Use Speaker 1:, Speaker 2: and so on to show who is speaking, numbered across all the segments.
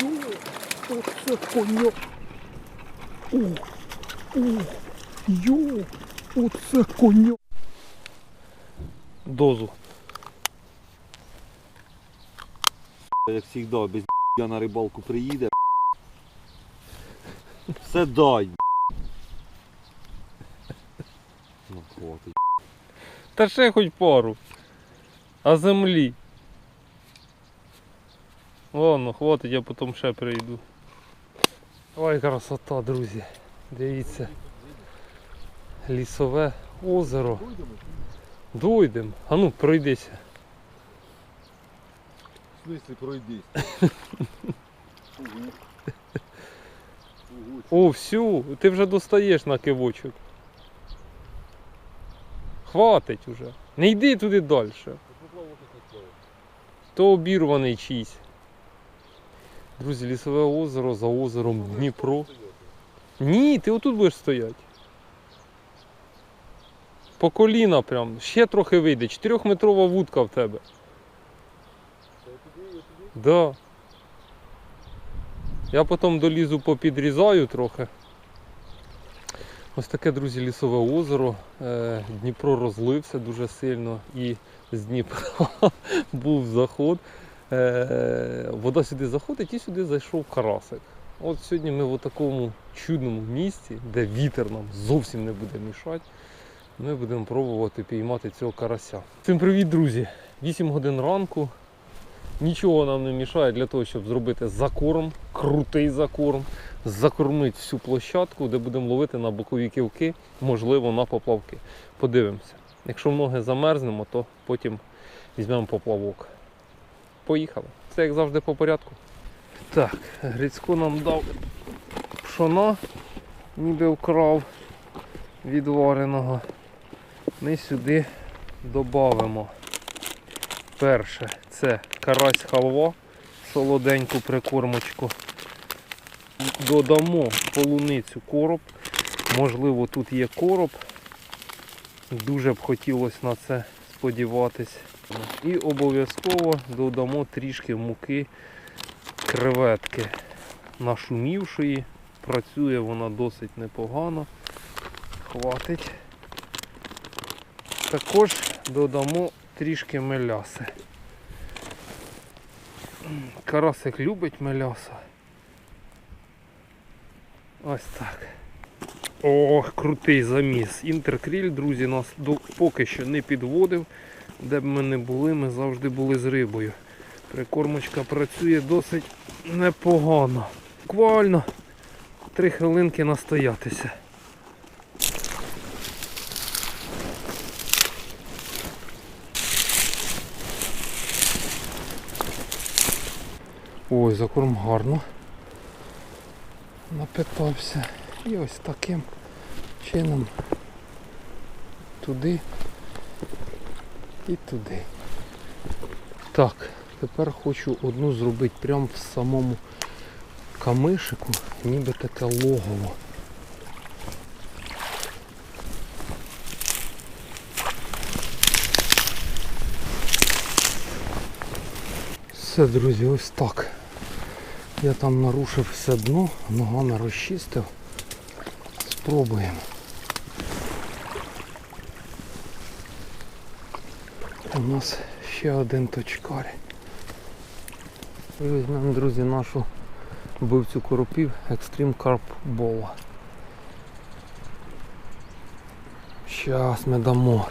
Speaker 1: Йо, оце коня. О, о, йо, оце коня. Дозу.
Speaker 2: Як завжди, без я на рибалку приїде. Все дай. Ну, хватить.
Speaker 1: Та ще хоч пару. А землі. Ладно, хватить, я потім ще прийду. Ой, красота, друзі. Дивіться. Лісове озеро. Дойдем. А ну, пройдися.
Speaker 2: В смислі пройдись.
Speaker 1: О, всю, ти вже достаєш на кивочок. Хватить уже. Не йди туди далі. То обірваний чийсь. Друзі, лісове озеро за озером Дніпро. Ні, ти отут будеш стояти. По коліна прям. Ще трохи вийде. Чотирьохметрова вудка в тебе. Да. Я потім долізу попідрізаю трохи. Ось таке, друзі, лісове озеро. Е, Дніпро розлився дуже сильно і з Дніпра був заход. Е, Вода сюди заходить і сюди зайшов карасик. От сьогодні ми в такому чудному місці, де вітер нам зовсім не буде мішати. Ми будемо пробувати піймати цього карася. Всім привіт, друзі! 8 годин ранку. Нічого нам не мішає для того, щоб зробити закорм, крутий закорм, закормити всю площадку, де будемо ловити на бокові ківки, можливо, на поплавки. Подивимося. Якщо ноги замерзнемо, то потім візьмемо поплавок. Поїхали. Це як завжди по порядку. Так, Грицько нам дав пшона, ніби вкрав відвареного. Ми сюди додамо. Перше це карась халва, солоденьку прикормочку. Додамо полуницю короб. Можливо, тут є короб. Дуже б хотілося на це сподіватись. І обов'язково додамо трішки муки креветки нашумівшої. Працює вона досить непогано. Хватить. Також додамо трішки меляси. Карасик любить меляса. Ось так. Ох, крутий заміс. Інтеркріль, друзі, нас поки що не підводив. Де б ми не були, ми завжди були з рибою. Прикормочка працює досить непогано. Буквально три хвилинки настоятися. Ой, закорм гарно. Напитався. І ось таким чином туди і туди. Так, тепер хочу одну зробити прямо в самому камишику, ніби таке логово. Все, друзі, ось так. Я там нарушив все дно, ногами розчистив. Спробуємо. У нас ще один точкар. Візьмемо, друзі, нашу вбивцю коропів Extreme Carp Bola. Щас ми дамо.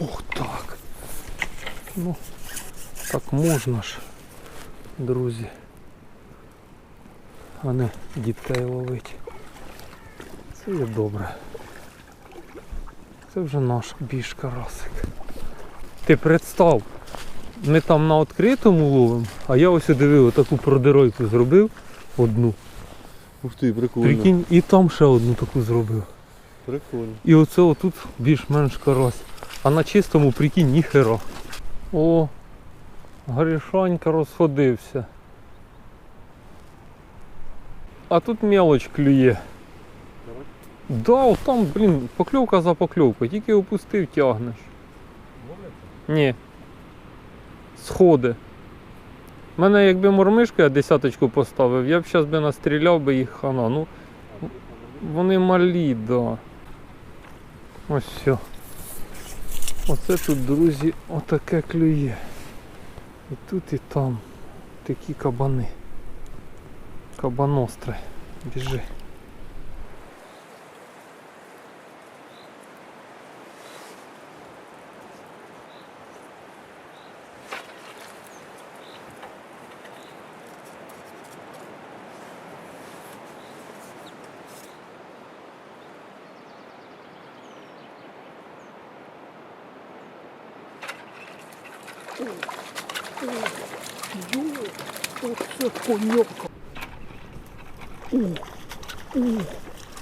Speaker 1: Ох так. Ну, так можна ж, друзі. А не дітей ловить. Це є добре. Це вже наш більш карасик. Ти представ, ми там на відкритому ловимо, а я ось дивив, отаку продиройку зробив одну.
Speaker 2: Ух ти, прикольно.
Speaker 1: Прикинь, і там ще одну таку зробив.
Speaker 2: Прикольно.
Speaker 1: І оце отут більш-менш карась. А на чистому прикинь ніхера. О, грішанька розходився. А тут мелоч клює. Да, там, блін, покльовка за покльовкою, тільки опустив, тягнеш. Ні. Сходи. Мене якби мормишку я десяточку поставив, я б зараз би настріляв би їх хана. Ну, вони малі, да. Ось все. Оце тут, друзі, отаке клює. І тут, і там. Такі кабани. Кабаностри. Біжи. Оце коняка. О, о,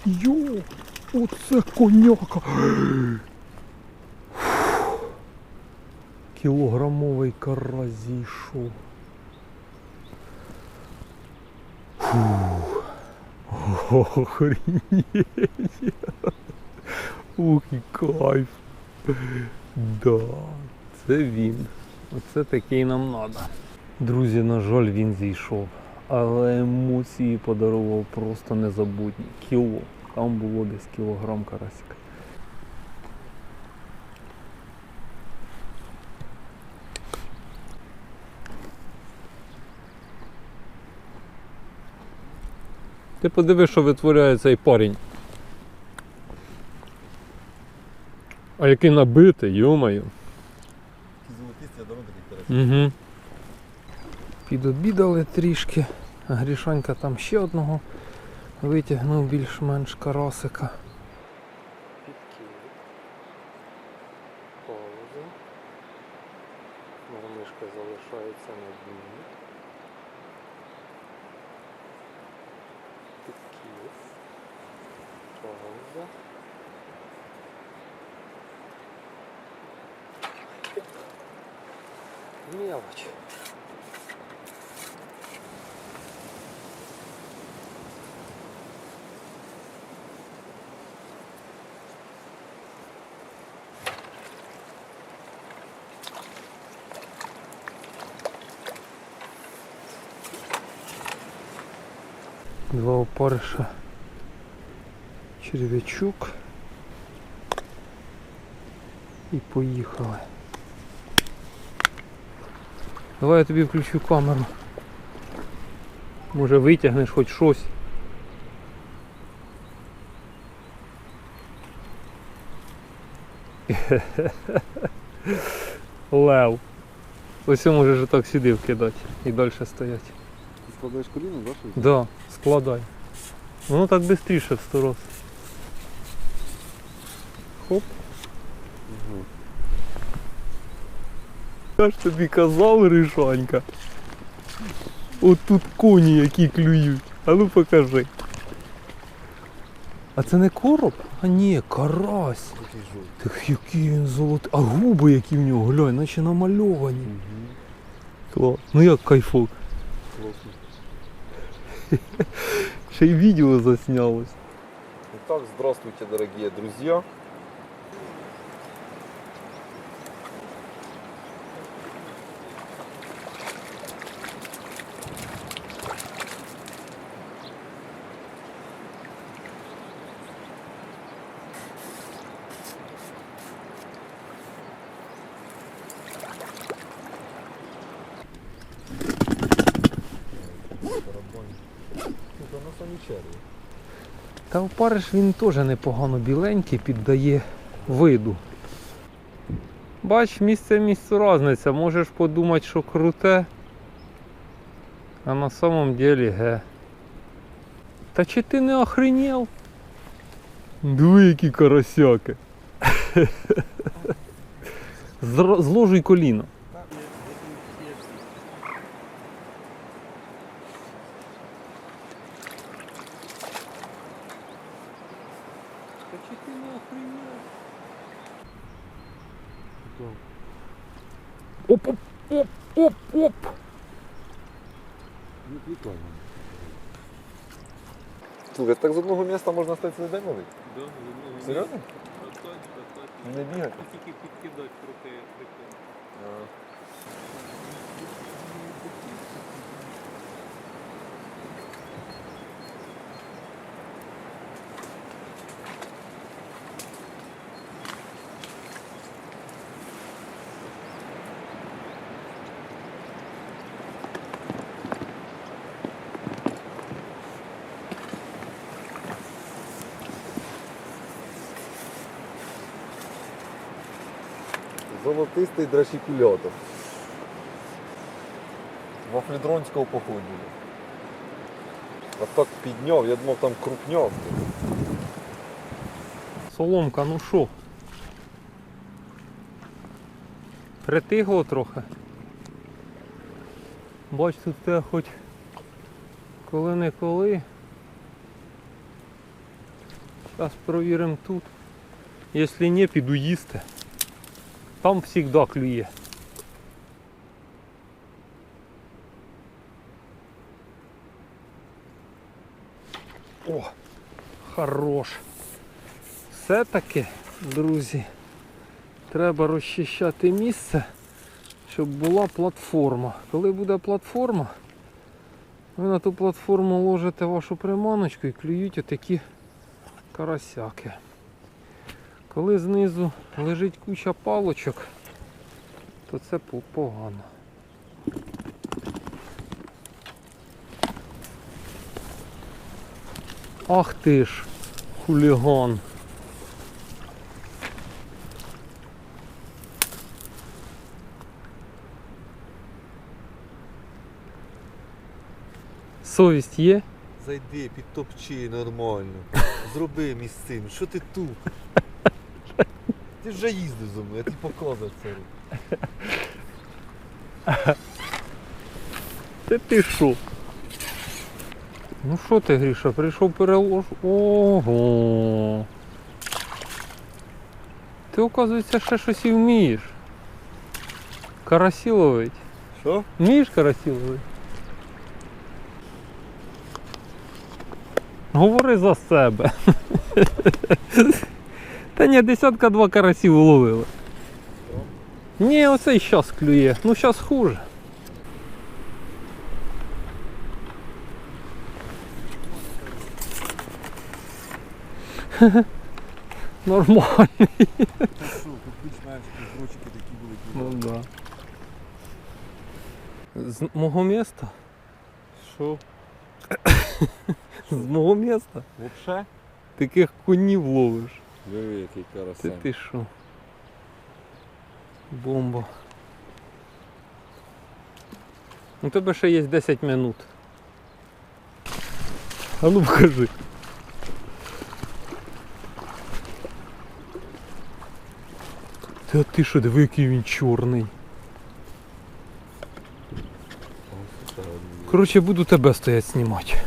Speaker 1: йо, оце коняка. Кілограмовий карась зійшов. Охренеть. Ух, і кайф. Да, це він. Оце такий нам треба. Друзі, на жаль, він зійшов. Але емоції подарував просто незабутні. Кіло. Там було десь кілограм карасика. Ти подиви, що витворяє цей парень. А який набитий, йомаю.
Speaker 2: Золотисті, я давно такий карась.
Speaker 1: Угу. Підобідали трішки. Грішанька там ще одного витягнув більш-менш карасика. Два опариша. Черв'ячок. І поїхали. Давай я тобі включу камеру. Може витягнеш хоч щось. Лев. Ось можеш отак сюди вкидати і далі стоять.
Speaker 2: Складаєш коліно, да? що?
Speaker 1: Да, складай. Воно так швидше в сто раз. Хоп.
Speaker 2: Ага.
Speaker 1: Я ж тобі казав, Ришанька. От тут коні які клюють. А ну покажи. А це не короб? А ні, карась. Так який він золотий. А губи які в нього, глянь, наче намальовані.
Speaker 2: Угу.
Speaker 1: Клас. Ну як кайфок.
Speaker 2: Класно.
Speaker 1: Ще й відео заснялось.
Speaker 2: Итак, здравствуйте, дорогие друзья. Это на самі черві.
Speaker 1: Та опариш він теж непогано біленький, піддає виду. Бач, місце місцю різниця. Можеш подумати, що круте. А на самом деле ге. Та чи ти не охренел? Диви, які карасяки. Зложуй коліно. Оп, оп, оп, оп, оп.
Speaker 3: Не прикольно.
Speaker 2: Слухай, так з одного міста можна остатися цілий день ловити? Серйозно? Не бігати?
Speaker 1: Тільки підкидати трохи прикольно.
Speaker 2: Золотистий драшікульотор. Во флідронського походження. А так підняв, я думав там крупняв.
Speaker 1: Соломка, ну що? Притигло трохи. Бач, тут те хоч коли-не-коли. Зараз провіримо тут. Якщо ні, піду їсти. Там завжди клює. О, хорош. Все-таки, друзі, треба розчищати місце, щоб була платформа. Коли буде платформа, ви на ту платформу ложите вашу приманочку і клюють отакі карасяки. Коли знизу лежить куча палочок, то це погано. Ах ти ж, хуліган. Совість є?
Speaker 2: Зайди, підтопчи нормально. Зроби місцину. Що ти тут? Ти вже їздив за мною, я тобі показав це.
Speaker 1: Та ти що? Ну що ти, Гріша, прийшов перелож. Ого. Ти, оказується, ще щось і вмієш. Карасі ловить.
Speaker 2: Що?
Speaker 1: Вмієш карасі ловити? Говори за себе. Та ні, десятка два карасів ловили. Ні, оцей щас клює. Ну щас хуже. Нормально.
Speaker 2: Та що, купиш, знаєш, грочики такі були.
Speaker 1: Ну да. З мого міста?
Speaker 2: Що?
Speaker 1: З мого міста?
Speaker 2: Вообще?
Speaker 1: Таких конів ловиш.
Speaker 2: Диви, який
Speaker 1: Ти ти що? Бомба. У тебе ще є 10 минут. А ну покажи. Та ти що, диви, який він чорний. Коротше, буду тебе стоять знімати.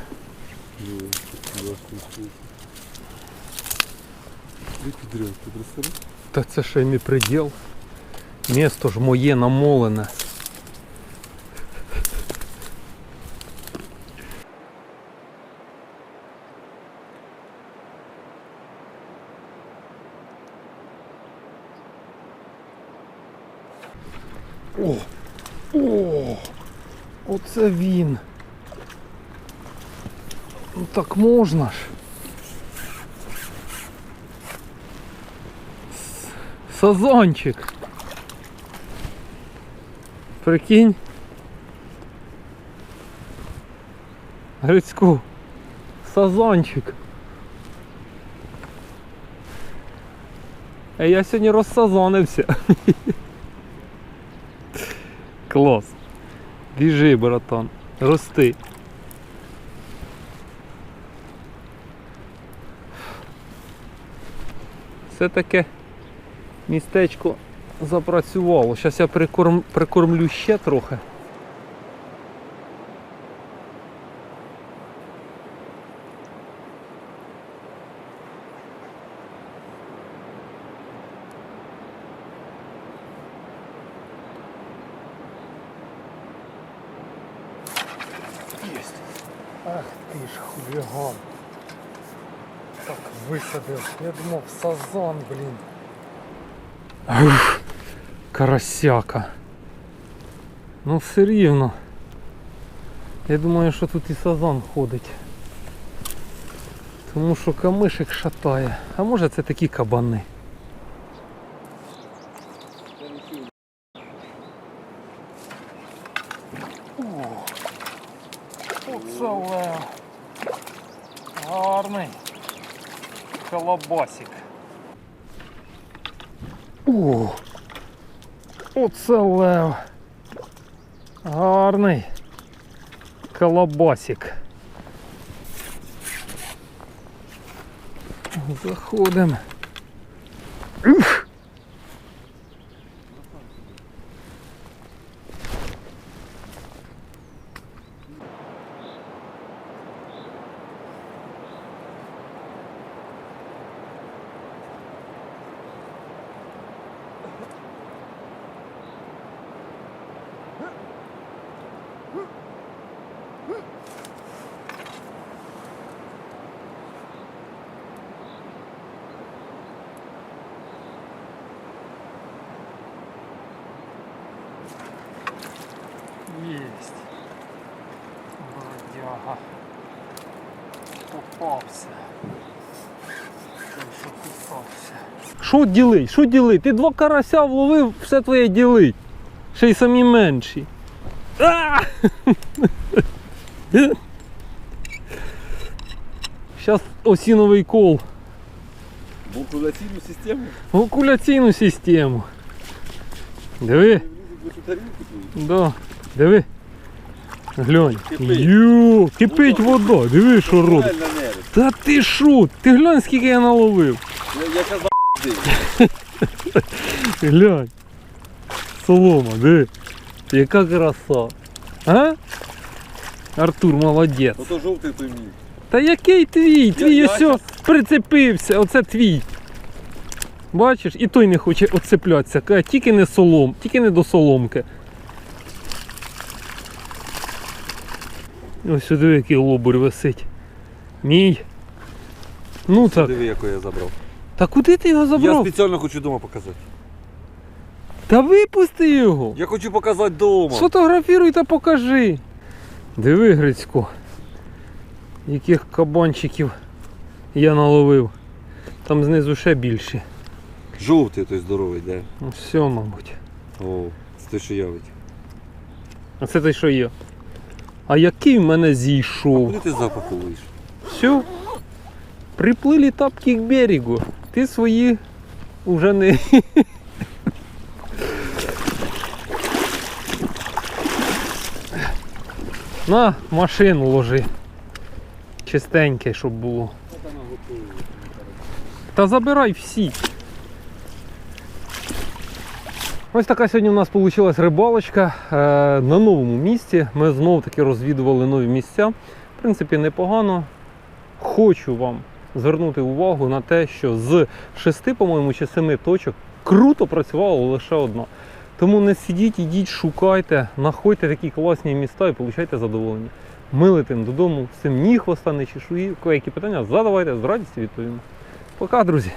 Speaker 2: Ти підряд, ти представляєш?
Speaker 1: Та це ще й не приділ. Місто ж моє намолене. О! О! Оце він. Ну так можна ж. Сазончик. Прикинь. Грицьку. Сазончик. А я сьогодні розсазонився. Клас. Біжи, братан. Рости. Все таке Містечко запрацювало. Зараз я прикорм... прикормлю ще трохи. Єсть. Ах ти ж хуліган. Так висадив. Я думав сазон, блін. Ух, карасяка. Ну все рівно. Я думаю, що тут і сазан ходить. Тому що камишик шатає. А може це такі кабани. Оце. Гарний. Колобасик. О, оце лев. Гарний. Колобасик. Заходимо. Ух. Есть. Бродяга. Попався. Що попався. Що ділить? Що ділить? Ти два карася вловив, все твоє ділить. Ще й самі менші. А! Зараз осіновий кол.
Speaker 2: Букуляційну систему?
Speaker 1: В окуляційну систему. Диви.
Speaker 2: В.
Speaker 1: Да, диви. Глянь. Ю, кипить вода, диви, що робить. Та ти що? Ти глянь, скільки я наловив.
Speaker 2: Я, казав,
Speaker 1: Глянь. Солома, диви. Яка краса. А? Артур молодець.
Speaker 2: ото жовтий той мій.
Speaker 1: Та який твій? Твій ось прицепився, оце твій. Бачиш, і той не хоче оцеплятися. Тільки не солом, тільки не до соломки. Ось сюди який лобурь висить. Мій. Ну так.
Speaker 2: Диви, якого я забрав.
Speaker 1: Та куди ти його
Speaker 2: Я
Speaker 1: забрав?
Speaker 2: спеціально хочу вдома показати.
Speaker 1: Та випусти його.
Speaker 2: Я хочу показати вдома.
Speaker 1: Сфотографіруй та покажи. Диви, Грицько, яких кабанчиків я наловив. Там знизу ще більше.
Speaker 2: Жовтий той здоровий, де?
Speaker 1: Ну все, мабуть.
Speaker 2: О, це той, що явить.
Speaker 1: А це той, що є. А який в мене
Speaker 2: Куди
Speaker 1: зійшов?
Speaker 2: ти запаковуєш?
Speaker 1: Все. Приплили тапки к берегу. Ти свої уже не. На машину ложи. Чистеньке, щоб було. Та забирай всі. Ось така сьогодні у нас вийшла рибалочка е, на новому місці. Ми знову таки розвідували нові місця. В принципі, непогано. Хочу вам звернути увагу на те, що з шести, по-моєму, чи семи точок круто працювала лише одна. Тому не сидіть, ідіть, шукайте, знаходьте такі класні міста і получайте задоволення. Ми летимо додому, всім ні хвоста, ні чешуї. Які питання задавайте, з радістю відповімо. Пока, друзі!